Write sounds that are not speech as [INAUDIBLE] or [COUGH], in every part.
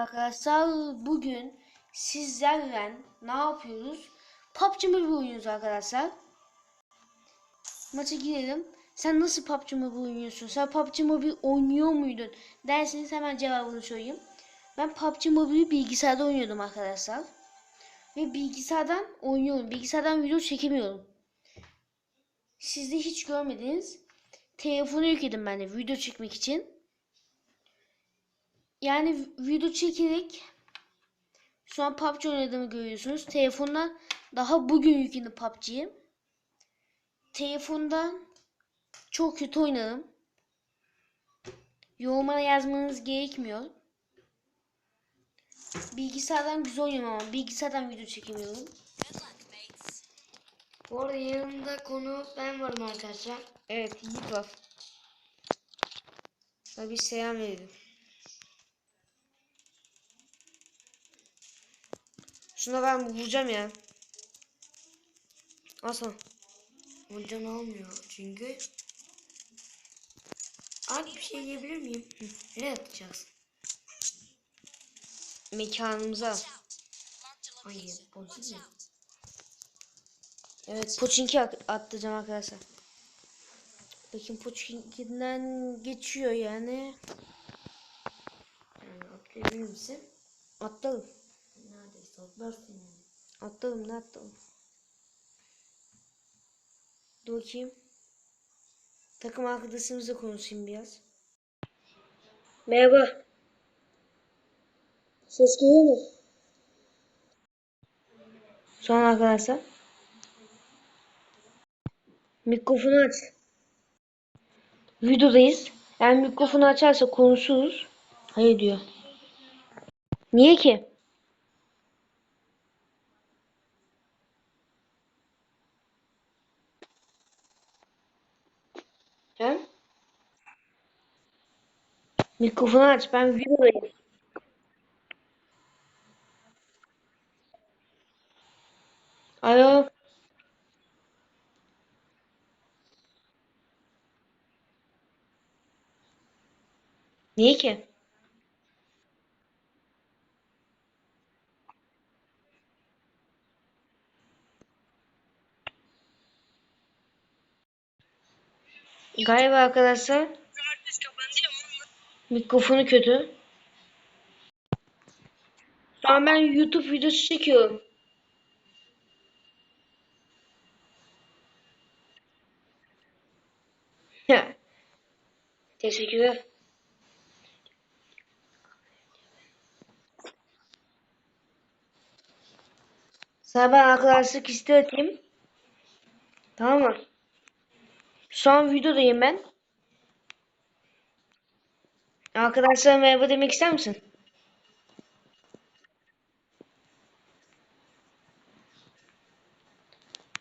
Arkadaşlar bugün sizlerle ne yapıyoruz? PUBG Mobile oynuyoruz arkadaşlar. Maça girelim. Sen nasıl PUBG Mobile oynuyorsun? Sen PUBG Mobile oynuyor muydun? Derseniz hemen cevabını söyleyeyim. Ben PUBG Mobile'i bilgisayarda oynuyordum arkadaşlar. Ve bilgisayardan oynuyorum. Bilgisayardan video çekemiyorum. Siz de hiç görmediniz. Telefonu yükledim ben de video çekmek için. Yani video çekerek şu an PUBG oynadığımı görüyorsunuz. Telefondan daha bugün yükledim PUBG'yi. Telefondan çok kötü oynarım. Yorumlara yazmanız gerekmiyor. Bilgisayardan güzel oynuyorum ama bilgisayardan video çekemiyorum. Bu arada yanımda konu ben varım arkadaşlar. Evet Yiğit var. Tabi selam verelim. Şuna ben vuracağım ya. Aslan. Oncan olmuyor çünkü. Abi bir şey yiyebilir miyim? Hı. Nereye atacağız? Mekanımıza. Hayır, pozitif mi? Evet Poçinki at- atlayacağım arkadaşlar. Bakın Poçinki'den geçiyor yani. Yani atlayabilir misin? Atladım. Atlarsın yani. Atladım ne atladım. Dur bakayım. Takım arkadaşımızla konuşayım biraz. Merhaba. Ses geliyor mu? An arkadaşlar. Mikrofonu aç. Videodayız. Yani mikrofonu açarsa konuşuruz. Hayır diyor. Niye ki? Mikrofonu aç. Ben videodayım. Alo. Niye ki? Galiba arkadaşlar mikrofonu kötü. Şu an ben YouTube videosu çekiyorum. Teşekkürler. Sana ben arkadaşlık isteği atayım. Tamam mı? An videodayım ben. Arkadaşlar merhaba demek ister misin?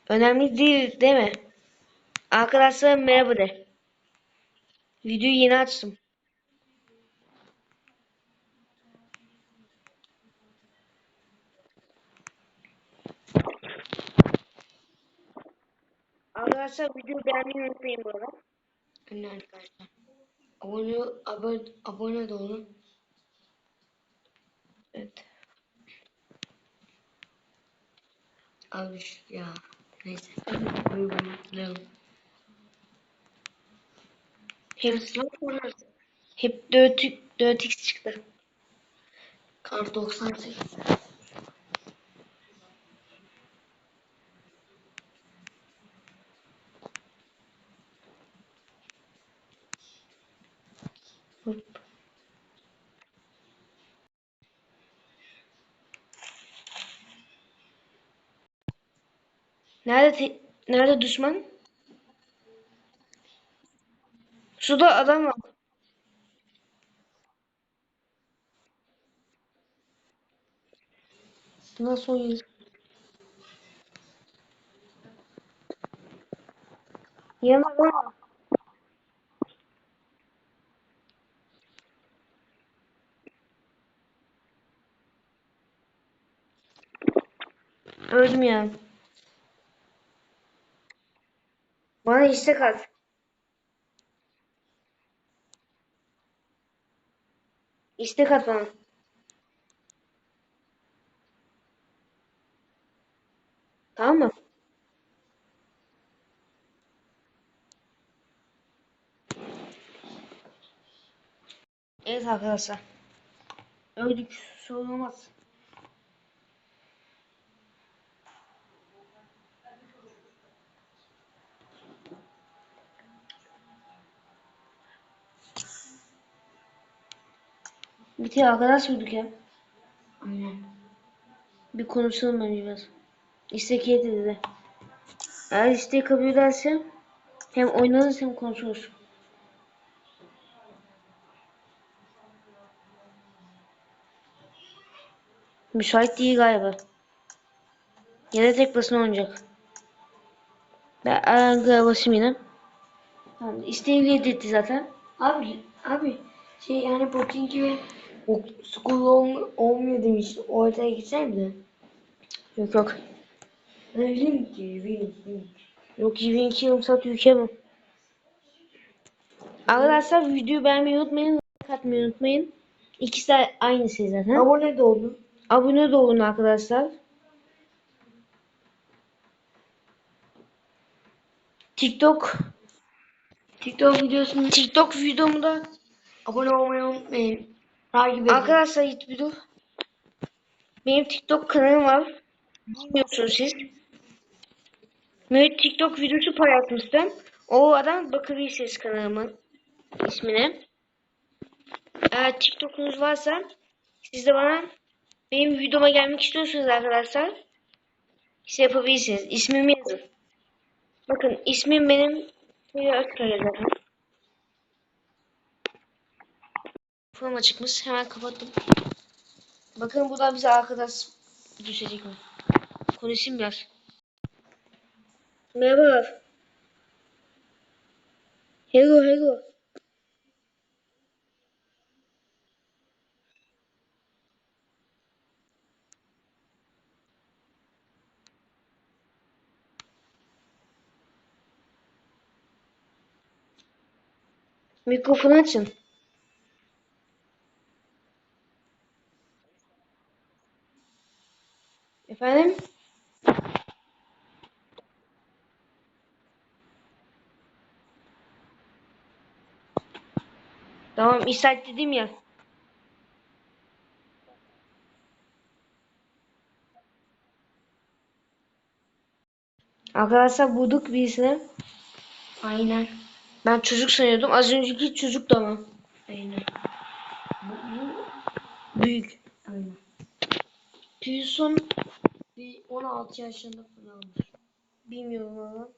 Önemli değil değil mi? Arkadaşlar merhaba de. Videoyu yeni açtım. Arkadaşlar videoyu beğenmeyi unutmayın bu arada. Anne arkadaşlar. Abone, abone, abone de olun. Evet. Abi ya. Neyse. Uygulayalım. Hep, Nasıl oynarsın? hep 4, 4x çıktı. Kar 98. Hop. Nerede nerede düşman? Suda adam var. Nasıl oynuyor? Yanımda adam var. Öldüm ya. Bana istek at. İstek at bana. Tamam mı? Evet arkadaşlar. Öldük. Sorulmaz. Bir kere arkadaş bulduk ya. Aynen. Bir konuşalım bence biraz. İstek yedi dedi. Eğer isteği kabul ederse hem oynarız hem konuşuruz. Müsait değil galiba. Yine tek başına oynayacak. Ben Aranga'ya basayım yine. Tamam, isteği reddetti zaten. Abi, abi şey yani Pochin gibi o school olm olmuyor demiş. O haritaya gitsene bir de. Yok yok. Ki, bileyim, bileyim. Yok 22 yarım saat mi? Arkadaşlar videoyu beğenmeyi unutmayın. Like atmayı unutmayın. İkisi de aynı şey zaten. Abone de olun. Abone de olun arkadaşlar. TikTok TikTok videosunu TikTok videomda abone olmayı unutmayın. Takip edin. arkadaşlar git bir dur. Benim TikTok kanalım var. Bilmiyorsunuz siz. Mehmet TikTok videosu paylaşmıştım. O adam bakabilirsiniz kanalımın ismine. Eğer TikTok'unuz varsa siz de bana benim videoma gelmek istiyorsunuz arkadaşlar. Siz yapabilirsiniz. İsmimi yazın. Bakın ismim benim şöyle açıklayayım zaten. Forma çıkmış. Hemen kapattım. Bakın buradan bize arkadaş düşecek mi? Konuşayım biraz. Merhabalar. Hello hello. Mikrofonu açın. Efendim? Tamam işaret dedim ya. Arkadaşlar bulduk birisini. Aynen. Ben çocuk sanıyordum. Az önceki çocuk da ama. Aynen. Büyük. aynen. Pilson Bir 16 yaşında falan olmuş. bilmiyorum ama.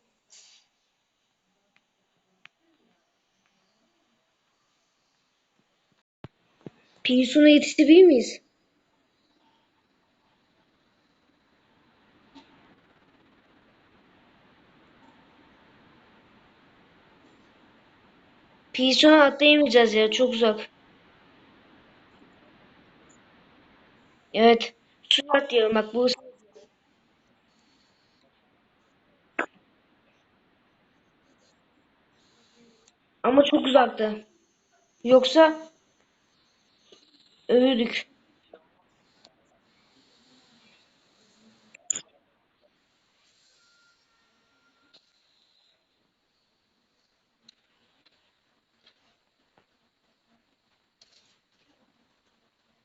Pilson'a yetiştirebilir miyiz? Pilson'a atlayamayacağız ya. Çok uzak. Evet. Suya atlayalım bak bu Ama çok uzakta. Yoksa ölürdük.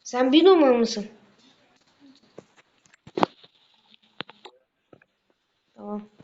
Sen bir numara mısın? Tamam.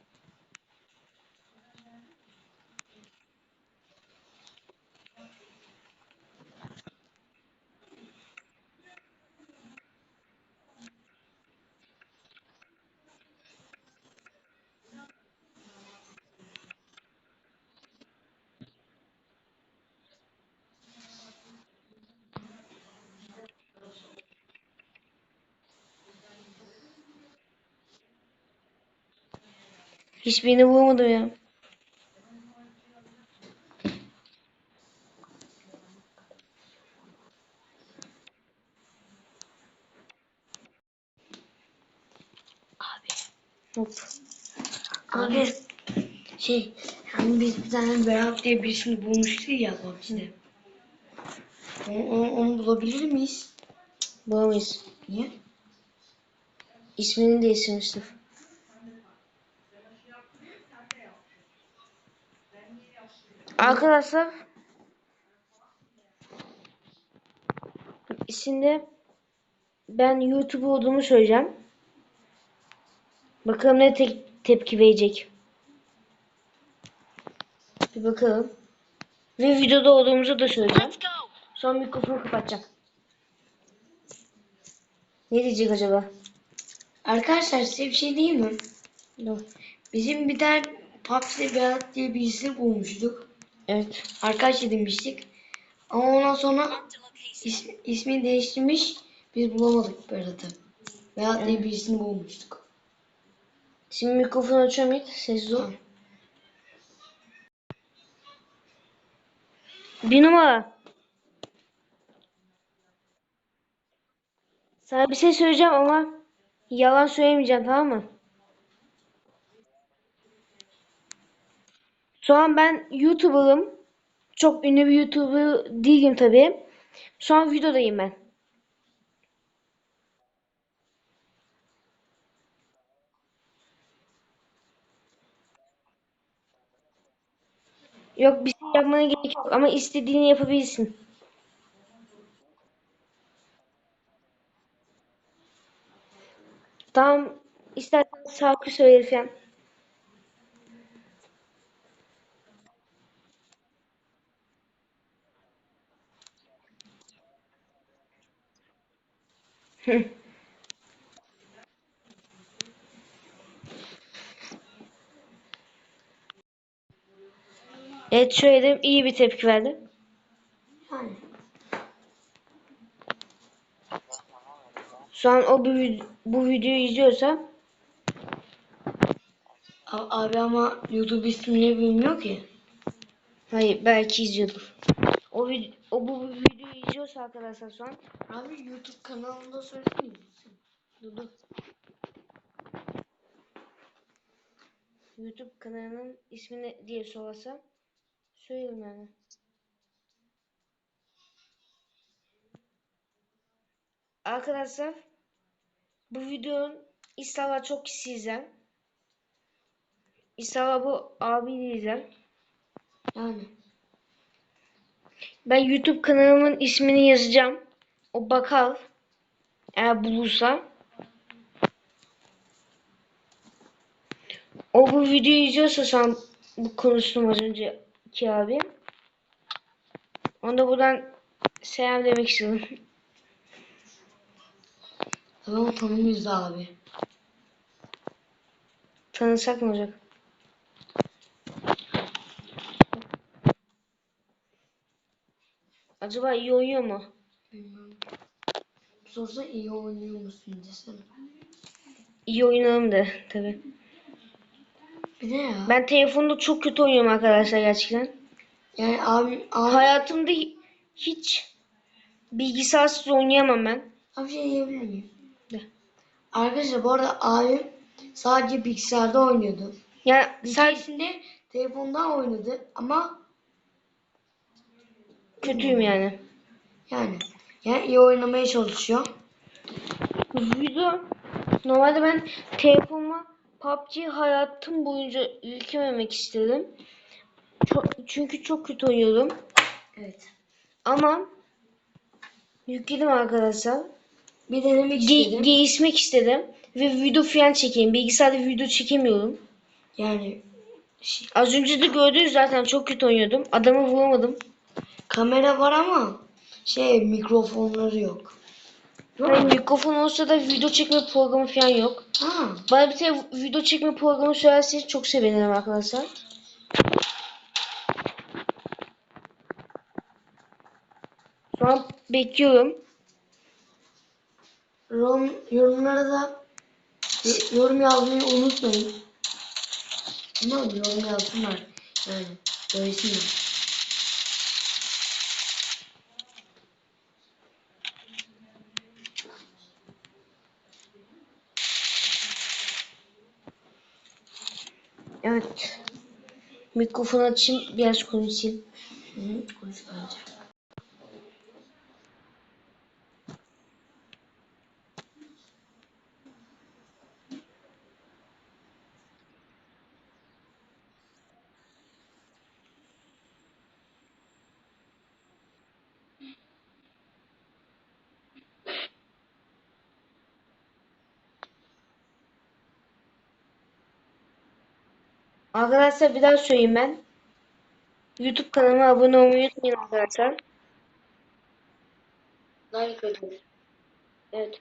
Hiçbirini bulamadım ya. Abi. Hop. Abi. Şey, hani biz bir tane Berat diye birisini bulmuştuk ya PUBG'de. Onu, onu, onu bulabilir miyiz? Bulamayız. Niye? İsmini değiştirmiştir. Arkadaşlar şimdi ben YouTube olduğumu söyleyeceğim. Bakalım ne te- tepki verecek. Bir bakalım. Ve videoda olduğumuzu da söyleyeceğim. Sonra mikrofonu kapatacağım. Ne diyecek acaba? Arkadaşlar size bir şey diyeyim mi? Bizim bir tane PUBG Berat diye birisi bulmuştuk. Evet. Arkadaş edinmiştik. Ama ondan sonra is, ismini değiştirmiş. Biz bulamadık Berat'ı. Berat diye birisini bulmuştuk. Şimdi mikrofonu açıyorum ilk. Ol. Tamam. Bir numara. Sana bir şey söyleyeceğim ama yalan söylemeyeceğim tamam mı? Şu an ben YouTuber'ım. Çok ünlü bir YouTuber değilim tabii. Şu an videodayım ben. Yok bir şey yapmana gerek yok ama istediğini yapabilirsin. Tamam istersen şarkı söyle [LAUGHS] Evet şöyle dedim, iyi bir tepki verdi. Yani. Şu an o bu, bu videoyu izliyorsa Abi ama YouTube ismini bilmiyor ki. hayır belki izliyordur. O, vid- o bu videoyu izliyorsa arkadaşlar şu an Abi YouTube kanalında söylesene. Dur dur. YouTube kanalının ismi ne diye sorarsa söylerim yani. Arkadaşlar bu videonun inşallah çok kişi izler. İnşallah bu abi izler. Yani. Ben YouTube kanalımın ismini yazacağım. O bakar. Eğer bulursa. O bu videoyu izliyorsa an bu konuştum az önceki abi. Onda buradan selam demek istiyorum. Tamam tanımıyoruz da abi. Tanısak mı olacak? Acaba iyi oynuyor mu? Sorsa iyi oynuyor musun desene. İyi oynarım da tabi. Bir de ya. Ben telefonda çok kötü oynuyorum arkadaşlar gerçekten. Yani abi, abi, Hayatımda hi- hiç bilgisarsız oynayamam ben. abi şey diyebilir miyim? De. Arkadaşlar bu arada abim sadece bilgisayarda oynuyordu. Yani sen keresinde telefondan oynadı ama kötüyüm yani. yani yani iyi oynamaya çalışıyor. Video normalde ben telefonuma PUBG hayatım boyunca yüklememek istedim. Çok, çünkü çok kötü oynuyordum. Evet. Ama yükledim arkadaşlar. Bir denemek Ge- istedim. gelişmek istedim. Ve video falan çekeyim. Bilgisayarda video çekemiyorum. Yani şey, Az önce de gördünüz zaten çok kötü oynuyordum. Adamı vuramadım. Kamera var ama şey mikrofonları yok. Hani mikrofon olsa da video çekme programı falan yok. Ha, Bana bir tane video çekme programı söylerseniz çok sevinirim arkadaşlar. Şu an bekliyorum. yorum, yorumlara da yorum yazmayı unutmayın. Ama yorum yazsınlar. Yani söylesinler. Evet. Mikrofonu açayım biraz konuşayım. Hı, konuş bence. Arkadaşlar bir daha söyleyeyim ben. YouTube kanalıma abone olmayı unutmayın arkadaşlar. Like atın. Evet.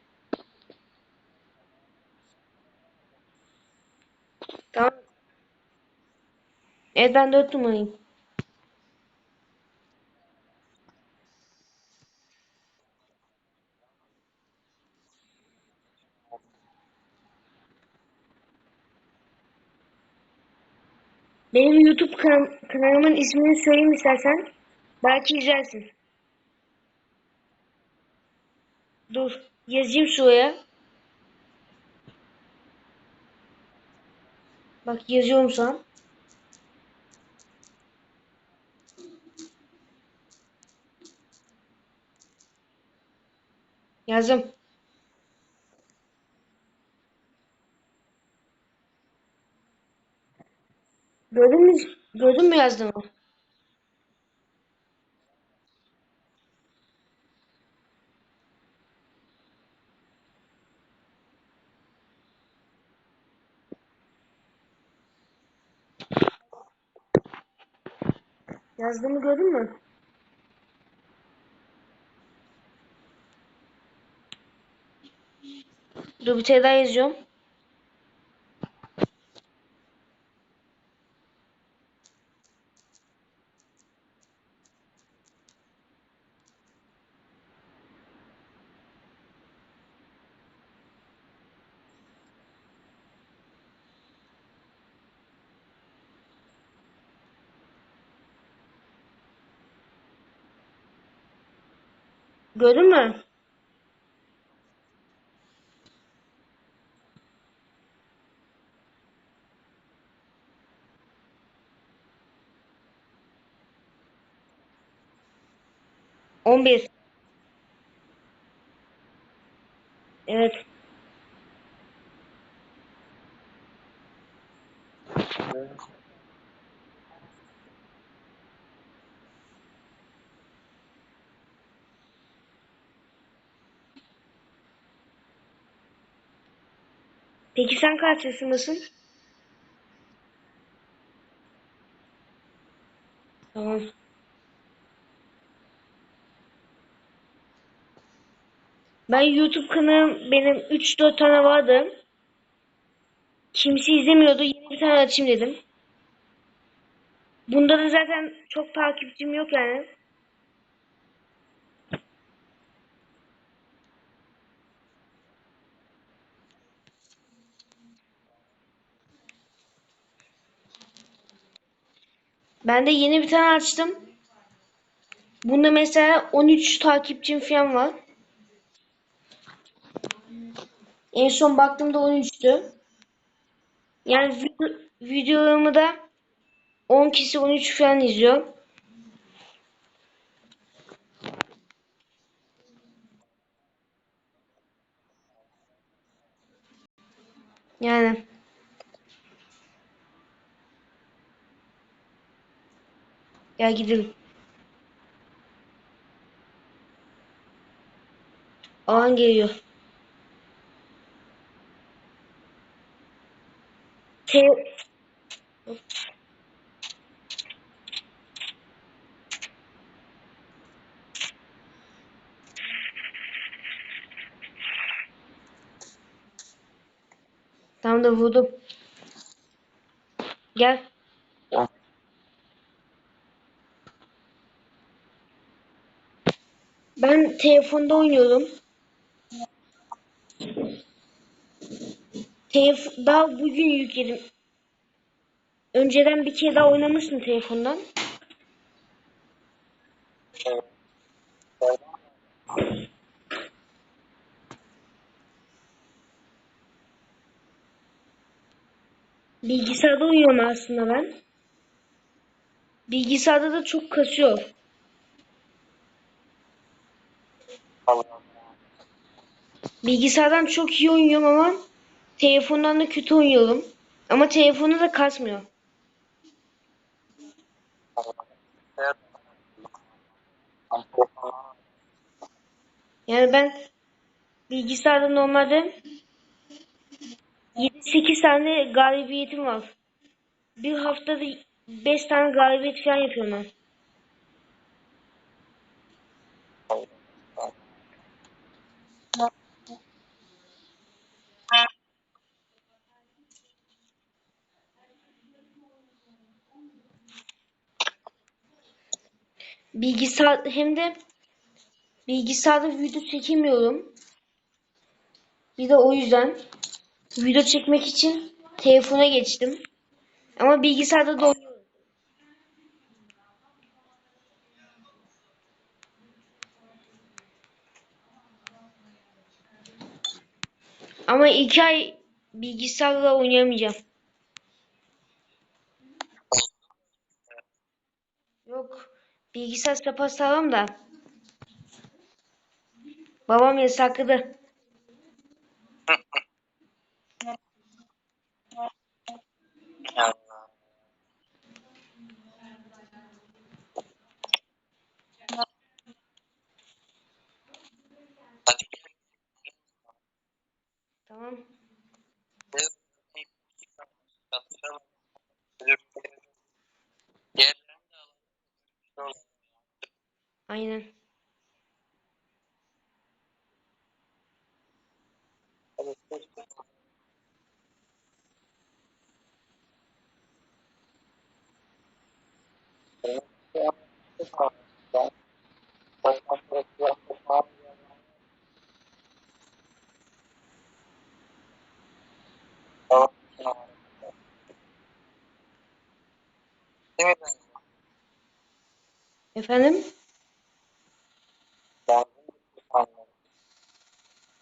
Tamam. Evet ben dört numarayım. Benim YouTube kan- kanalımın ismini söyleyeyim istersen. Belki izlersin. Dur. Yazayım şuraya. Bak yazıyorum sana. Yazdım. Gördün mü? Gördün mü yazdığımı? Yazdığımı gördün mü? Dur bir tane daha yazıyorum. Gördün mü? On bir. Evet. Peki sen kaç yaşındasın? Tamam. Ben YouTube kanalım benim 3-4 tane vardı. Kimse izlemiyordu. Yeni bir tane açayım dedim. Bunda da zaten çok takipçim yok yani. Ben de yeni bir tane açtım. Bunda mesela 13 takipçim falan var. En son baktığımda 13'tü. Yani video, videolarımı da 10 kişi 13 falan izliyor. Yani gel gidelim. Alan geliyor. Te Tam da vurdum. Gel. Ben telefonda oynuyorum. Telef daha bugün yükledim. Önceden bir kere daha oynamıştım telefondan. Bilgisayarda oynuyorum aslında ben. Bilgisayarda da çok kasıyor. Bilgisayardan çok iyi oynuyorum ama telefondan da kötü oynuyorum. Ama telefonu da kasmıyor. Yani ben bilgisayarda normalde 7-8 tane galibiyetim var. bir haftada 5 tane galibiyet falan yapıyorum ben. Bilgisayar hem de bilgisayarda video çekemiyorum. Bir de o yüzden video çekmek için telefona geçtim. Ama bilgisayarda da oynuyorum. Ama iki ay bilgisayarla oynayamayacağım. Yok. Bilgisayar sapasağlam da. Babam yasakladı. Aynen. Efendim?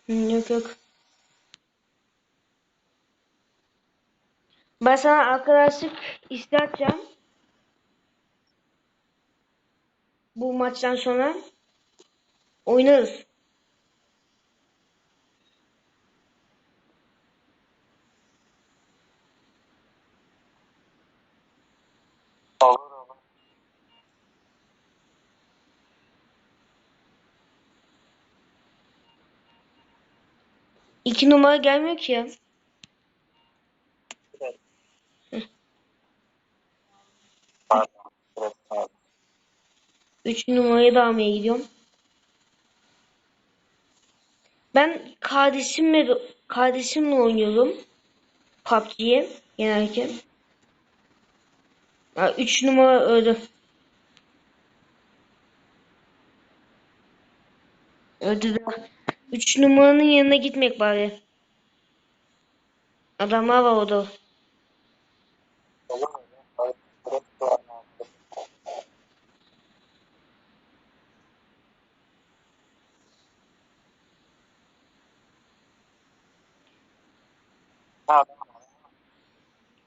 Hı, yok yok. Ben sana arkadaşlık isteği atacağım. Bu maçtan sonra oynarız. İki numara gelmiyor ki ya. Üç numarayı da almaya gidiyorum. Ben kardeşimle kardeşimle oynuyorum. PUBG'yi genellikle. Ha, üç numara öldü. Öldü de. Üç numaranın yanına gitmek bari. Adamlar var orada.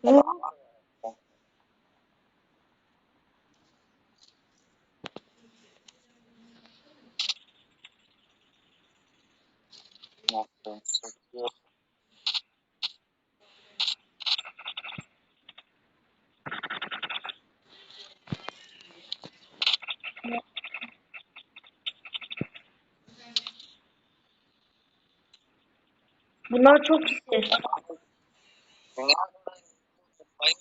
Vur. tamam. Bunlar çok ister. Dünyada Ay,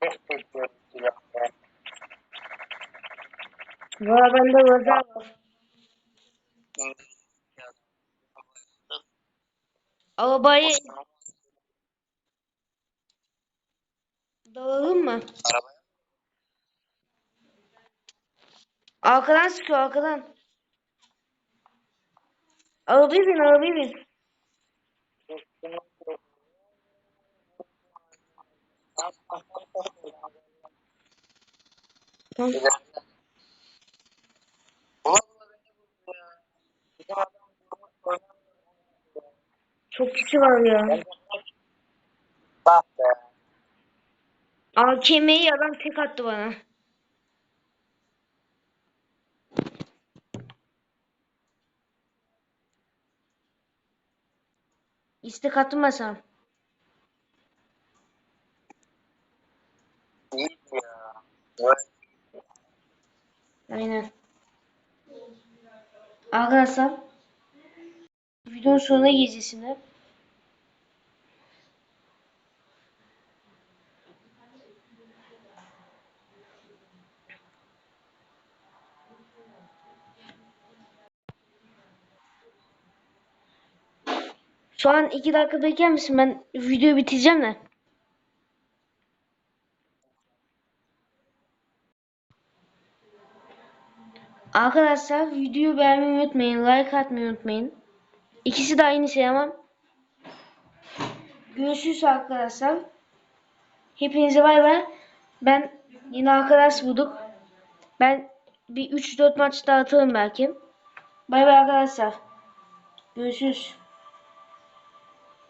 çok bekliyorum silahları. Valla bende lazer var. Arabayı dalalım mı? Arabaya Arkadan sıkıyor arkadan. Arabaya bin arabaya bin. Tamam. Çok kişi var ya. Bak be. AKM'yi adam tek attı bana. İstek atmasam. İyi ya. Evet. Aynen. Arkadaşlar videonun sonuna geleceğiz şimdi. Şu an iki dakika bekler misin? Ben videoyu bitireceğim de. Arkadaşlar videoyu beğenmeyi unutmayın. Like atmayı unutmayın. İkisi de aynı şey ama. Görüşürüz arkadaşlar. Hepinize bay bay. Ben yine arkadaş bulduk. Ben bir 3-4 maç daha atarım belki. Bay bay arkadaşlar. Görüşürüz.